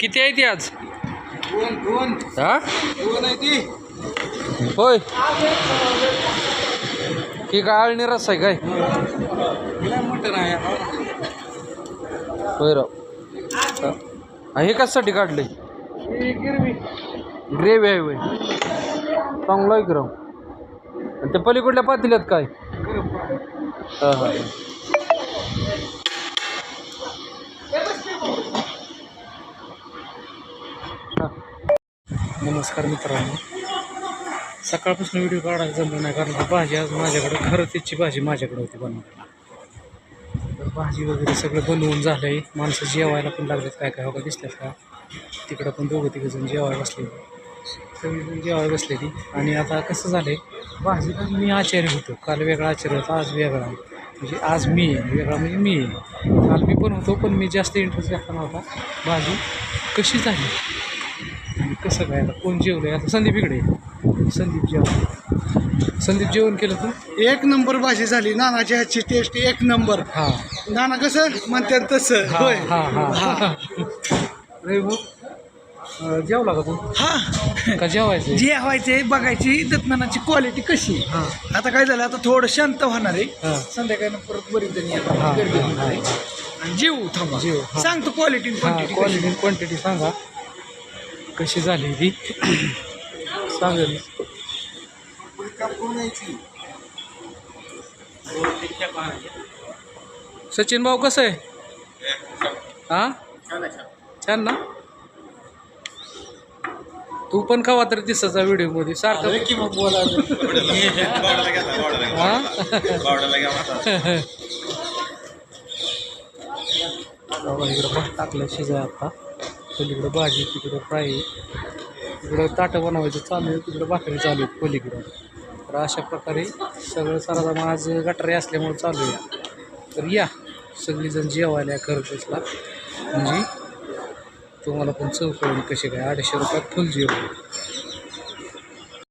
किती आहे ती आज? हा? होय. ही काय? आळणी रस आहे काय होय राव. हा. कशासाठी काढले गिरवी ग्रेव्ही आहे होय. चांगलं आहे की राव. आणि ते पलीकडल्या पातेल्यात काय? हा हा. नमस्कार मित्रांनो. सकाळपासून व्हिडिओ काढायला जमलं नाही कारण भाजी आज माझ्याकडे खरं त्याची भाजी माझ्याकडे होती बनवायला. तर भाजी वगैरे सगळं बनवून झालं आहे माणसं जेवायला पण लागलेत काय काय बघा दिसतात का? तिकडं पण दोघं तिघं जण जेवायला बसले सगळीजण जेवायला बसलेली. आणि आता कसं झालं आहे भाजी पण मी आचार्य होतो. काल वेगळा आचार्य होता आज वेगळा. म्हणजे आज मी आहे वेगळा म्हणजे मी आहे. काल मी पण होतो पण मी जास्त इंटरेस्ट घेतला नव्हता. भाजी कशी झाली? कसं काय? आता कोण जेवलं आहे आता संदीप इकडे आहे. संदीप जेवण संदीप जेवण केलं तू? एक नंबर भाजी झाली. नानाची ह्याची टेस्ट एक नंबर. हां. नाना कसं? म्हणतात तसं. हा होय. हा हा. रे भाऊ अं, जेवला का तू? हा. का जेवायचं जे व्हायचे बघायची दत्तनानाची क्वालिटी कशी आहे. हां. आता काय झालं? आता थोडं शांत होणार आहे. हां. संध्याकाळी परत बरीच जणी येणार. गर्दी होणार आहे. आणि जेऊ थांबा. जेवू, हा. सांगतो क्वालिटी हां क्वांटिटी क्वालिटी क्वांटिटी सांगा. कशी झाली ती? सांगेल. सचिन भाऊ कसं आहे? हा? छान ना? तू पण खावा तर दिसाचा व्हिडिओमध्ये सारखं की मग बोला. हा? इकडं टाकलं शिजाय आता. पलीकडं भाजी तिकडं फ्राय. इकडं ताटं बनवायचं चालू आहे तिकडं भाकरी चालू आहे पलीकडं. तर अशा प्रकारे सगळं सारा आज गटारी असल्यामुळे चालू आहे. तर या सगळीजण जेवायला खरं म्हणजे तुम्हाला पण चव कळून कसे काय. अडीचशे रुपयात फुल जेवण.